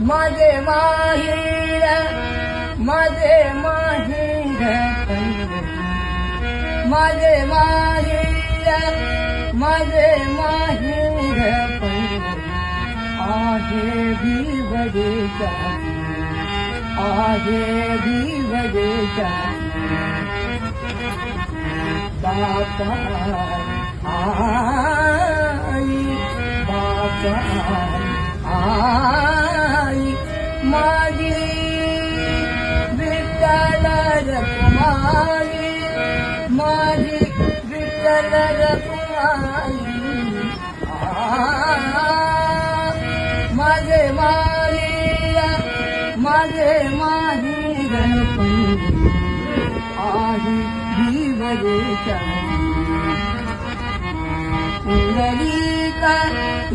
माझे माहिर माझे माहीर माझे माहिर माझे माहीर आहे भी बडेचा आहे भी बडेचा बापा आई बापा आई. माझी विठ्ठल रखुमाई माझी विठ्ठल रखुमाई माझे माहीर माझे माहीर आहे जीवरेच्या पुंडलिक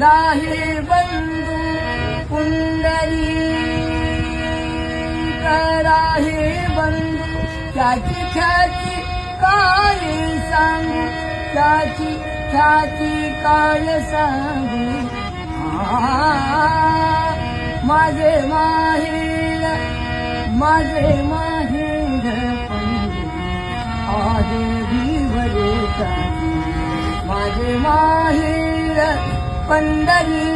राहे बंधू राहे बंधू त्याची ख्याती काय सांगू? त्याची ख्याती काय सांगू? माझे माहीर माझे माहेर आहे विवरेचा माझे माहेर पंढरी